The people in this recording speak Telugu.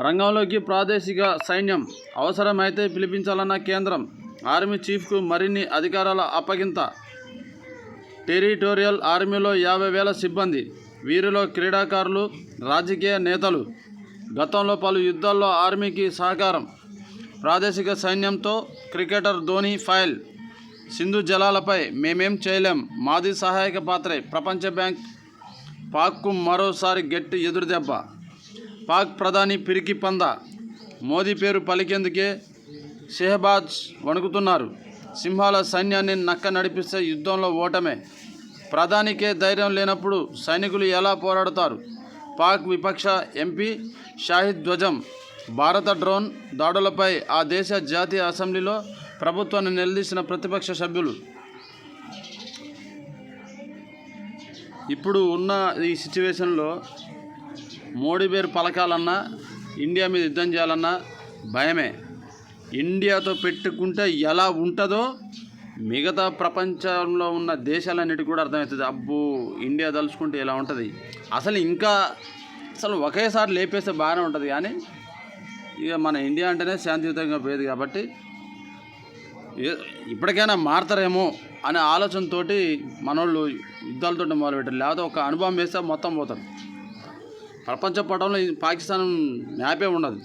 రంగంలోకి ప్రాదేశిక సైన్యం అవసరమైతే పిలిపించాలన్న కేంద్రం ఆర్మీ చీఫ్కు మరిన్ని అధికారాల అప్పగింత. టెరిటోరియల్ ఆర్మీలో యాభై వేల సిబ్బంది వీరిలో క్రీడాకారులు రాజకీయ నేతలు. గతంలో పలు యుద్ధాల్లో ఆర్మీకి సహకారం. ప్రాదేశిక సైన్యంతో క్రికెటర్ ధోని ఫైల్. సింధు జలాలపై మేమేం చేయలేం మాది సహాయక పాత్రే. ప్రపంచ బ్యాంక్ పాక్కు మరోసారి గట్టి ఎదురుదెబ్బ. పాక్ ప్రధాని పిరికి పంద మోదీ పేరు పలికేందుకే షెహబాజ్ వణుకుతున్నారు. సింహాల సైన్యాన్ని నక్క నడిపిస్తే యుద్ధంలో ఓటమే. ప్రధానికే ధైర్యం లేనప్పుడు సైనికులు ఎలా పోరాడతారు? పాక్ విపక్ష ఎంపీ షాహిద్ ధ్వజం భారత డ్రోన్ దాడులపై ఆ దేశ జాతీయ అసెంబ్లీలో ప్రభుత్వాన్ని నిలదీసిన ప్రతిపక్ష సభ్యులు. ఇప్పుడు ఉన్న ఈ సిచ్యువేషన్లో మోడీ పేరు పలకాలన్నా ఇండియా మీద యుద్ధం చేయాలన్నా భయమే. ఇండియాతో పెట్టుకుంటే ఎలా ఉంటుందో మిగతా ప్రపంచంలో ఉన్న దేశాలన్నిటికీ కూడా అర్థమవుతుంది. అబ్బో ఇండియా తలుచుకుంటే ఇలా ఉంటుంది? అసలు ఇంకా అసలు ఒకేసారి లేపేస్తే బాగానే ఉంటుంది కానీ ఇక మన ఇండియా అంటేనే శాంతియుతంగా పోయేది కాబట్టి ఇప్పటికైనా మారతారేమో అనే ఆలోచనతోటి మనోళ్ళు యుద్ధాలతో మొదలుపెట్టారు. లేకపోతే ఒక అనుభవం వేస్తే మొత్తం పోతారు. ప్రపంచ పటంలో పాకిస్తాన్ మ్యాపే ఉండదు.